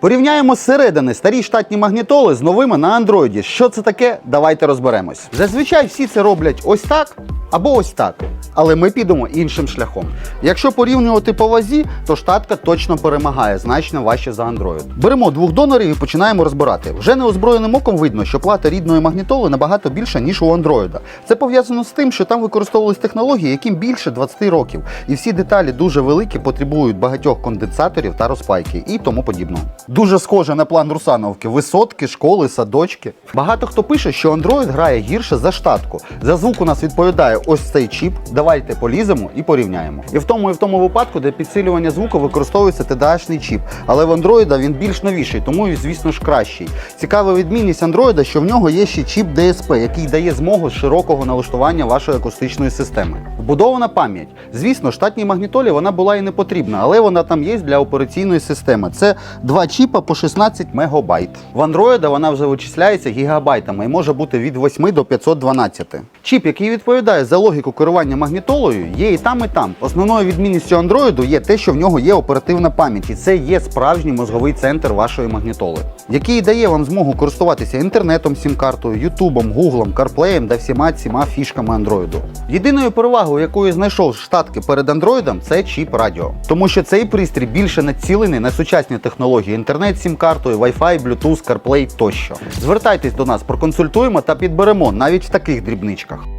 Порівняємо зсередини старі штатні магнітоли з новими на андроїді. Що це таке? Давайте розберемось. Зазвичай всі це роблять ось так або ось так. Але ми підемо іншим шляхом. Якщо порівнювати по вазі, то штатка точно перемагає, значно важче за Android. Беремо двох донорів і починаємо розбирати. Вже неозброєним оком видно, що плата рідної магнітоли набагато більша, ніж у Android. Це пов'язано з тим, що там використовувались технології, яким більше 20 років. І всі деталі дуже великі, потребують багатьох конденсаторів та розпайки і тому подібного. Дуже схоже на план Русановки: висотки, школи, садочки. Багато хто пише, що Android грає гірше за штатку. За звук у нас відповідає ось цей чіп. Давайте поліземо і порівняємо. І в тому і в тому випадку, де підсилювання звуку використовується TDA-шний чіп. Але в Android він більш новіший, тому і, звісно ж, кращий. Цікава відмінність Android, що в нього є ще чіп DSP, який дає змогу широкого налаштування вашої акустичної системи. Вбудована пам'ять. Звісно, штатній магнітолі вона була і не потрібна, але вона там є для операційної системи. Це два чіпа по 16 мегабайт. В Android вона вже вичисляється гігабайтами і може бути від 8 до 512. Чіп, який відповідає за логіку керування магнітолою, є і там, і там. Основною відмінністю Android є те, що в нього є оперативна пам'ять, і це є справжній мозговий центр вашої магнітоли, який дає вам змогу користуватися інтернетом, сім-картою, Ютубом, Гуглом, CarPlay та всіма цими фішками Android. Єдиною перевагою, якою знайшов штатки перед Android, це чіп радіо. Тому що цей пристрій більше націлений на сучасні технології: інтернет сім-картою, Wi-Fi, Bluetooth, CarPlay тощо. Звертайтесь до нас, проконсультуємо та підберемо навіть в таких дрібничках.